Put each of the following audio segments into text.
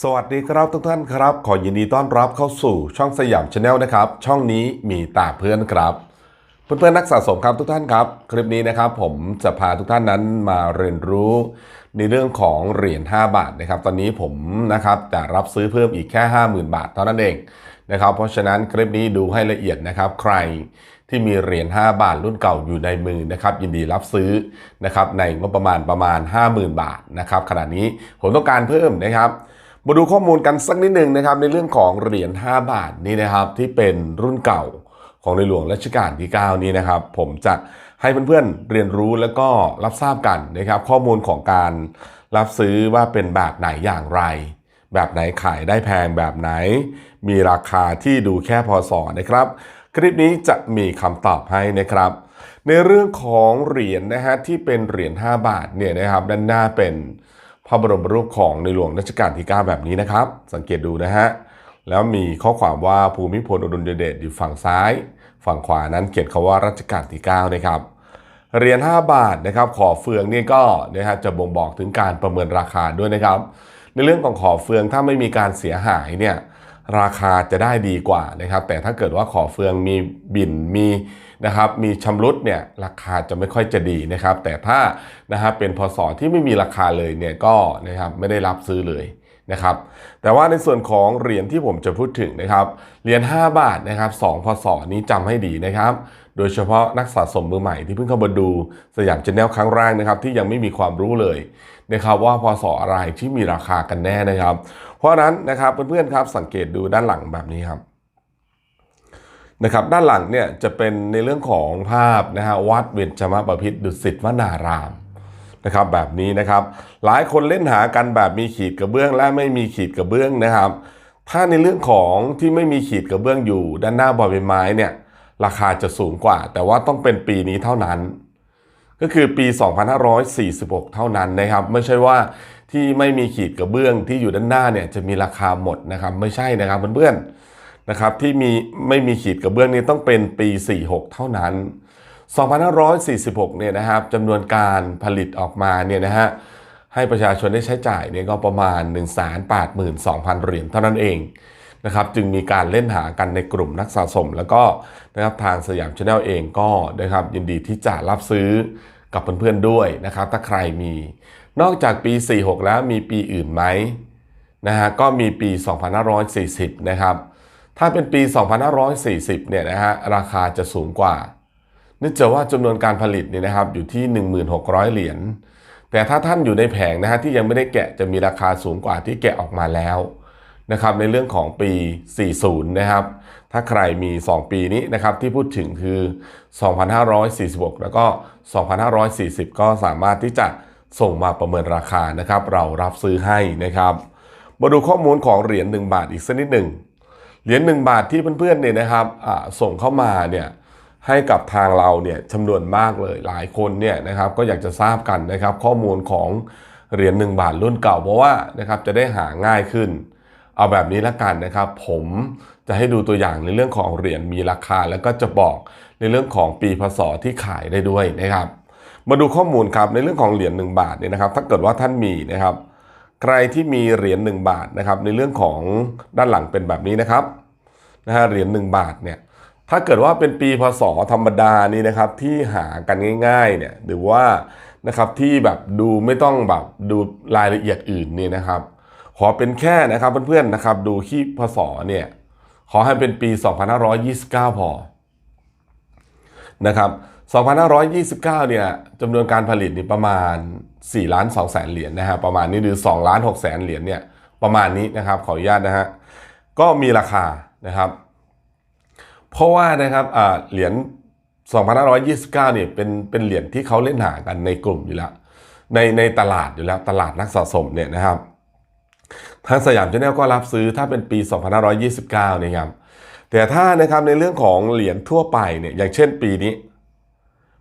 สวัสดีครับทุกท่านครับ ขอยินดีต้อนรับเข้าสู่ช่องสยามชาแนลนะครับ ช่องนี้มีตาเพื่อนครับ เพื่อนๆนักสะสมครับทุกท่านครับ คลิปนี้นะครับผมจะพาทุกท่านนั้นมาเรียนรู้ในเรื่องของเหรียญ5บาทนะครับ ตอนนี้ผมนะครับจะรับซื้อเพิ่มอีกแค่ 50,000 บาทเท่านั้นเองนะครับ เพราะฉะนั้นคลิปนี้ดูให้ละเอียดนะครับ ใครที่มีเหรียญ5บาทรุ่นเก่าอยู่ในมือนะครับยินดีรับซื้อนะครับในงบประมาณประมาณ 50,000 บาทนะครับขณะนี้ผมต้องการเพิ่มนะครับ มาดูข้อมูลกันสักนิดหนึ่งนะครับในเรื่องของเหรียญ 5 บาทนี้นะครับที่เป็นรุ่นเก่าของในหลวงรัชกาลที่ 9 นี้นะครับ ผมจะให้เพื่อนๆเรียนรู้แล้วก็รับทราบกันนะครับ ข้อมูลของการรับซื้อว่าเป็นแบบไหนอย่างไร แบบไหนขายได้แพงแบบไหน มีราคาที่ดูแค่พอสอนะครับ คลิปนี้จะมีคำตอบให้นะครับ ในเรื่องของเหรียญนะฮะที่เป็นเหรียญ 5 บาทเนี่ยนะครับด้านหน้าเป็น ระบรมรูปของในหลวงรัชกาลที่ 9 แบบนี้นะครับ สังเกตดูนะฮะ แล้วมีข้อความว่าภูมิพลอดุลยเดชอยู่ฝั่งซ้าย ฝั่งขวานั้นเขียนคาว่ารัชกาลที่ 9 นะครับเหรียญ5บาทนะครับขอเฟืองนี่ก็นะฮะจะบ่งบอกถึงการประเมินราคาด้วยนะครับ ในเรื่องของขอเฟืองถ้าไม่มีการเสียหายเนี่ยราคาจะได้ดีกว่านะครับ แต่ถ้าเกิดว่าขอเฟืองมีบินมี นะครับมีชำรุดเนี่ยราคาจะไม่ค่อยจะดีนะครับ แต่ถ้านะครับเป็นพศที่ไม่มีราคาเลยเนี่ยก็นะครับไม่ได้รับซื้อเลยนะครับ แต่ว่าในส่วนของเหรียญที่ผมจะพูดถึงนะครับเหรียญ5 บาทนะครับ2พศนี้จำให้ดีนะครับ โดยเฉพาะนักสะสมมือใหม่ที่เพิ่งเข้ามาดูสยามชาแนลครั้งแรกนะครับ ที่ยังไม่มีความรู้เลยนะครับว่าพศอะไรที่มีราคากันแน่นะครับ เพราะนั้นนะครับเพื่อนๆครับสังเกตดูด้านหลังแบบนี้ครับ นะครับด้านหลังเนี่ยจะเป็นในเรื่องของภาพนะฮะวัดเวญจมบพิตรดุสิตวนารามนะครับแบบนี้นะครับหลายคนเล่นหากันแบบมีขีดกระเบื้องและไม่มีขีดกระเบื้องนะครับ ถ้าในเรื่องของที่ไม่มีขีดกระเบื้องอยู่ ด้านหน้าบอใบไม้เนี่ยราคาจะสูงกว่า แต่ว่าต้องเป็นปีนี้เท่านั้น ก็คือปี 2546 เท่านั้นนะครับไม่ใช่ว่าที่ไม่มีขีดกระเบื้องที่อยู่ด้านหน้าเนี่ยจะมีราคาหมดนะครับไม่ใช่นะครับเพื่อนๆ นะครับที่มีไม่มีขีดกระเบื้องนี้ต้องเป็นปี 46 เท่านั้น 2546 เนี่ยนะครับจำนวนการผลิตออกมาเนี่ยนะฮะให้ประชาชนได้ใช้จ่ายเนี่ยก็ประมาณ 182,000 เหรียญเท่านั้นเองนะครับจึงมีการเล่นหากันในกลุ่มนักสะสม แล้วก็นะครับทางสยามชาแนลเองก็นะครับยินดีที่จะรับซื้อกับเพื่อนๆด้วยนะครับ ถ้าใครมี นอกจากปี 46 แล้วมีปีอื่นไหมนะฮะก็มีปี 2540 นะครับ ถ้าเป็นปี 2540 เนี่ยนะฮะราคาจะสูงกว่าเนื่องจากว่าจำนวนการผลิตเนี่ยนะครับอยู่ที่ 1,600 เหรียญ แต่ถ้าท่านอยู่ในแผงนะฮะที่ยังไม่ได้แกะจะมีราคาสูงกว่าที่แกะออกมาแล้วนะครับในเรื่องของปี 40 นะครับ ถ้าใครมี 2 ปีนี้นะครับที่พูดถึงคือ 2546 แล้วก็ 2540 ก็สามารถที่จะส่งมาประเมินราคานะครับ เรารับซื้อให้นะครับ มาดูข้อมูลของเหรียญ1บาทอีกสักนิดหนึ่ง เหรียญ1บาทที่เพื่อนๆเนี่ยนะครับส่งเข้ามาเนี่ยให้กับทางเราเนี่ยจำนวนมากเลยหลายคนเนี่ยนะครับก็อยากจะทราบกันนะครับข้อมูลของเหรียญ1บาทรุ่นเก่าเพราะว่านะครับจะได้หาง่ายขึ้น เอาแบบนี้ละกันนะครับ ผมจะให้ดูตัวอย่างในเรื่องของเหรียญมีราคา แล้วก็จะบอกในเรื่องของปีพศที่ขายได้ด้วยนะครับ มาดูข้อมูลครับในเรื่องของเหรียญ1บาทเนี่ยนะครับ ถ้าเกิดว่าท่านมีนะครับ ใครที่มีเหรียญ1บาทนะครับในเรื่องของด้านหลังเป็นแบบนี้นะครับนะฮะเหรียญ1บาทเนี่ยถ้าเกิดว่าเป็นปีพศธรรมดานี่นะครับที่หากันง่ายๆเนี่ยหรือว่านะครับที่แบบดูไม่ต้องแบบดูรายละเอียดอื่นนี่นะครับ ขอเป็นแค่นะครับเพื่อนๆนะครับดูที่พศเนี่ยขอให้เป็นปี 2529 พอนะครับ2529เนี่ยจำนวนการผลิตนี่ประมาณ 4ล้าน2แสนเหรียญนะฮะประมาณนี้หรือ2ล้าน6แสนเหรียญเนี่ยประมาณนี้นะครับขออนุญาตนะฮะก็มีราคานะครับ เพราะว่านะครับเหรียญ2529เนี่ยเป็นเป็นเหรียญที่เขาเล่นหากันในกลุ่มอยู่แล้วในในตลาดอยู่แล้วตลาดนักสะสมเนี่ยนะครับทางสยามชาแนลก็รับซื้อถ้าเป็นปี 2529นะครับแต่ถ้านะครับในเรื่องของเหรียญทั่วไปเนี่ยอย่างเช่นปีนี้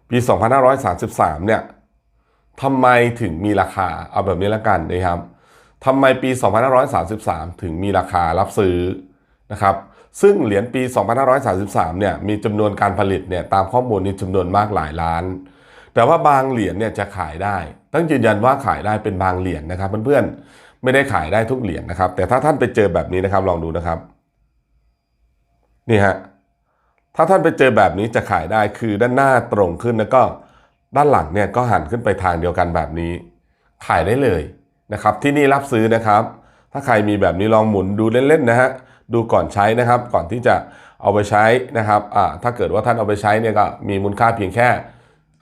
ปี 2533เนี่ย ทำไมถึงมีราคาเอาแบบนี้ละกันนะครับทำไมปี 2533 ถึงมีราคารับซื้อนะครับซึ่งเหรียญปี 2533 เนี่ยมีจำนวนการผลิตเนี่ยตามข้อมูลนี้จำนวนมากหลายล้าน แต่ว่าบางเหรียญเนี่ยจะขายได้ ต้องยืนยันว่าขายได้เป็นบางเหรียญนะครับเพื่อนๆไม่ได้ขายได้ทุกเหรียญนะครับ แต่ถ้าท่านไปเจอแบบนี้นะครับลองดูนะครับนี่ฮะถ้าท่านไปเจอแบบนี้จะขายได้คือด้านหน้าตรงขึ้นแล้วก็ ด้านหลังเนี่ยก็หันขึ้นไปทางเดียวกันแบบนี้ ขายได้เลยนะครับ ที่นี่รับซื้อนะครับ ถ้าใครมีแบบนี้ลองหมุนดูเล่นๆนะฮะดูก่อนใช้นะครับ ก่อนที่จะเอาไปใช้นะครับอ่าถ้าเกิดว่าท่านเอาไปใช้เนี่ยก็มีมูลค่าเพียงแค่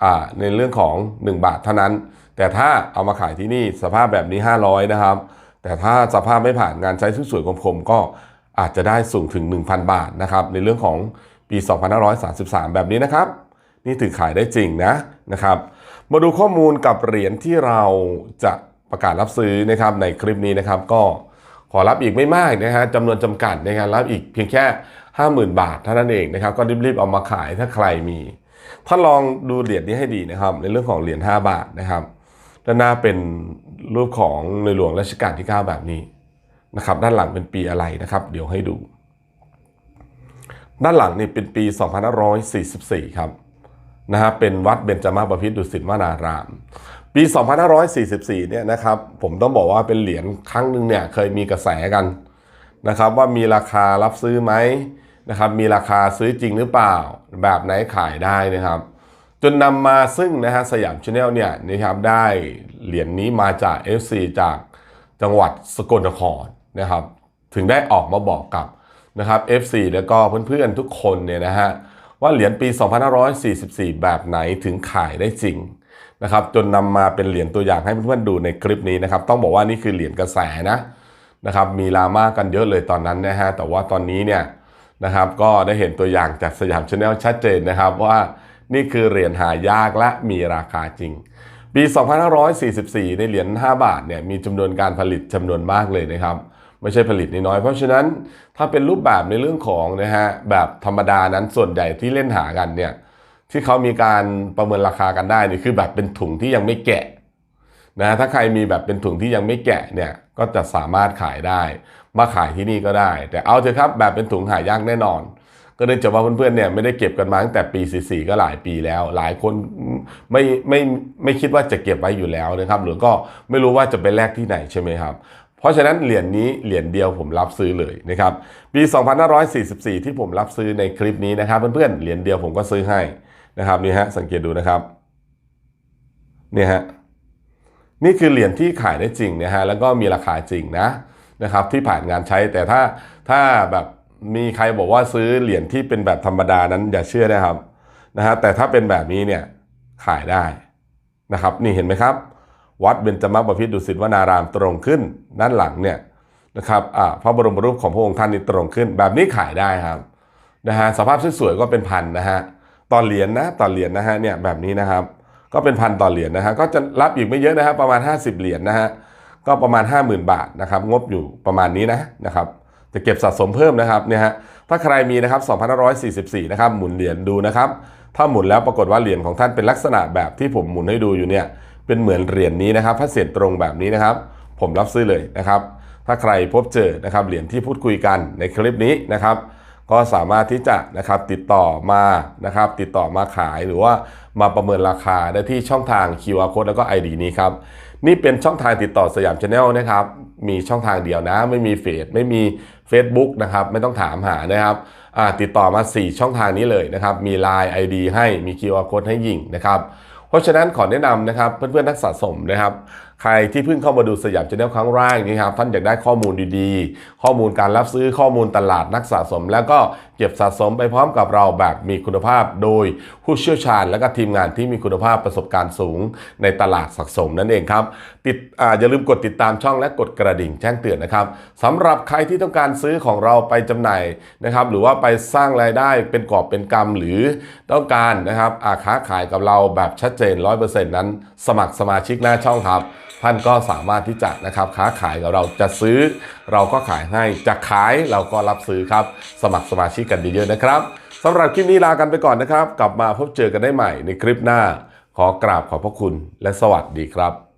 อ่าในเรื่องของ 1 บาทเท่านั้น แต่ถ้าเอามาขายที่นี่สภาพแบบนี้ 500 นะครับ แต่ถ้าสภาพไม่ผ่านงานใช้สวยๆคมๆก็อาจจะได้สูงถึง 1,000 บาทนะครับในเรื่องของปี 2533 แบบนี้นะครับ นี่ถือขายได้จริงนะนะครับ มาดูข้อมูลกับเหรียญที่เราจะประกาศรับซื้อนะครับในคลิปนี้นะครับก็ขอรับอีกไม่มากนะฮะจำนวนจำกัดในการรับอีกเพียงแค่ 50,000 บาทเท่านั้นเองนะครับก็รีบๆเอามาขายถ้าใครมีท่าลองดูเหรียญนี้ให้ดีนะครับ ในเรื่องของเหรียญ5บาทนะครับด้านหน้าเป็นรูปของในหลวงรัชกาลที่ 9 แบบนี้นะครับ ด้านหลังเป็นปีอะไรนะครับ เดี๋ยวให้ดู ด้านหลังนี่เป็นปี 2544 ครับ นะฮะเป็นวัดเบญจมาบพิตรดุสิตวนาราม ปี 2544 เนี่ยนะครับผมต้องบอกว่าเป็นเหรียญครั้งหนึ่งเนี่ยเคยมีกระแสกันนะครับว่ามีราคารับซื้อไหมนะครับมีราคาซื้อจริงหรือเปล่า แบบไหนขายได้นะครับ จนนำมาซึ่งนะฮะสยามชาแนลเนี่ยนะครับได้เหรียญนี้มาจาก FC จากจังหวัดสกลนครนะครับ ถึงได้ออกมาบอกกับนะครับ FC แล้วก็เพื่อนๆทุกคนเนี่ยนะฮะ ว่าเหรียญปี 2544 แบบไหนถึงขายได้จริงนะครับจนนำมาเป็นเหรียญตัวอย่างให้เพื่อนๆดูในคลิปนี้นะครับ ต้องบอกว่านี่คือเหรียญกระแสนะนะครับ มีดราม่ากันเยอะเลยตอนนั้นนะฮะแต่ว่าตอนนี้เนี่ยนะครับ ก็ได้เห็นตัวอย่างจากสยามชาแนลชัดเจนนะครับ ว่านี่คือเหรียญหายากและมีราคาจริง ปี 2544 ในเหรียญ 5 บาทเนี่ยมีจำนวนการผลิตจำนวนมากเลยนะครับ ไม่ใช่ผลิตน้อยเพราะฉะนั้นถ้าเป็นรูปแบบในเรื่องของนะฮะแบบธรรมดานั้นส่วนใหญ่ที่เล่นหากันเนี่ยที่เขามีการประเมินราคากันได้นี่คือแบบเป็นถุงที่ยังไม่แกะนะถ้าใครมีแบบเป็นถุงที่ยังไม่แกะเนี่ยก็จะสามารถขายได้ มาขายที่นี่ก็ได้ แต่เอาเถอะครับแบบเป็นถุงหายากแน่นอน ก็เนื่องจากว่าเพื่อนๆเนี่ยไม่ได้เก็บกันมาตั้งแต่ปี 44 ก็หลายปีแล้ว หลายคนไม่ไม่ไม่คิดว่าจะเก็บไว้อยู่แล้วนะครับ หรือก็ไม่รู้ว่าจะไปแลกที่ไหนใช่ไหมครับ เพราะฉะนั้นเหรียญนี้เหรียญเดียวผมรับซื้อเลยนะครับปี 2544 ที่ผมรับซื้อในคลิปนี้นะครับ เพื่อนๆเหรียญเดียวผมก็ซื้อให้นะครับนี่ฮะสังเกตดูนะครับเนี่ยฮะนี่คือเหรียญที่ขายได้จริงนะฮะแล้วก็มีราคาจริงนะนะครับที่ผ่านงานใช้แต่ถ้าถ้าแบบมีใครบอกว่าซื้อเหรียญที่เป็นแบบธรรมดานั้นอย่าเชื่อนะครับนะฮะแต่ถ้าเป็นแบบนี้เนี่ยขายได้นะครับ นี่เห็นไหมครับ วัดเบญจมบพิตรดุสิตวนารามตรงขึ้น ด้านหลังเนี่ยนะครับอ่าพระบรมรูปของพระองค์ท่านนี่ตรงขึ้น แบบนี้ขายได้ครับนะฮะสภาพสวยๆก็เป็นพันนะฮะต่อเหรียญนะต่อเหรียญนะฮะเนี่ยแบบนี้นะครับ ก็เป็นพันต่อเหรียญนะฮะก็จะรับอีกไม่เยอะนะครับประมาณ 50 เหรียญนะฮะก็ประมาณ 50,000 บาทนะครับงบอยู่ประมาณนี้นะนะครับจะเก็บสะสมเพิ่มนะครับเนี่ยฮะถ้าใครมีนะครับ2,544นะครับหมุนเหรียญดูนะครับถ้าหมุนแล้วปรากฏว่าเหรียญของท่านเป็นลักษณะแบบที่ผมหมุนให้ดูอยู่เนี่ย เป็นเหมือนเหรียญนี้นะครับถ้าเสียนตรงแบบนี้นะครับ ผมรับซื้อเลยนะครับ ถ้าใครพบเจอนะครับเหรียญที่พูดคุยกันในคลิปนี้นะครับ ก็สามารถที่จะนะครับติดต่อมานะครับ ติดต่อมาขายหรือว่ามาประเมินราคาได้ที่ช่องทาง QR code แล้วก็ ID นี้ครับนี่เป็นช่องทางติดต่อสยามชาแนลนะครับ มีช่องทางเดียวนะ ไม่มีเฟซไม่มี Facebook นะครับ ไม่ต้องถามหานะครับติดต่อมา 4 ช่องทางนี้เลยนะครับ มี Line ID ให้มี QR code ให้ยิงนะครับ เพราะฉะนั้นขอแนะนำนะครับเพื่อนๆนักสะสมนะครับ ใครที่เพิ่งเข้ามาดูสยามชาแนลครั้งแรกนี่ครับท่านอยากได้ข้อมูลดีๆ ข้อมูลการรับซื้อข้อมูลตลาดนักสะสม แล้วก็เก็บสะสมไปพร้อมกับเราแบบมีคุณภาพ โดยผู้เชี่ยวชาญ และก็ทีมงานที่มีคุณภาพประสบการณ์สูง ในตลาดสะสมนั่นเองครับติดออย่าลืมกดติดตามช่องและกดกระดิ่งแจ้งเตือนนะครับสำหรับใครที่ต้องการซื้อของเราไปจำหน่ายนะครับหรือว่าไปสร้างรายได้เป็นกอบเป็นกำหรือต้องการนะครับอาค้าขายกับเราแบบชัดเจน 100%นั้น สมัครสมาชิกหน้าช่องครับ ท่านก็สามารถที่จะนะครับค้าขายกับเราจะซื้อ เราก็ขายให้จะขายเราก็รับซื้อครับ สมัครสมาชิกกันเยอะๆนะครับสำหรับคลิปนี้ลากันไปก่อนนะครับ กลับมาพบเจอกันได้ใหม่ในคลิปหน้า ขอกราบขอบพระคุณและสวัสดีครับ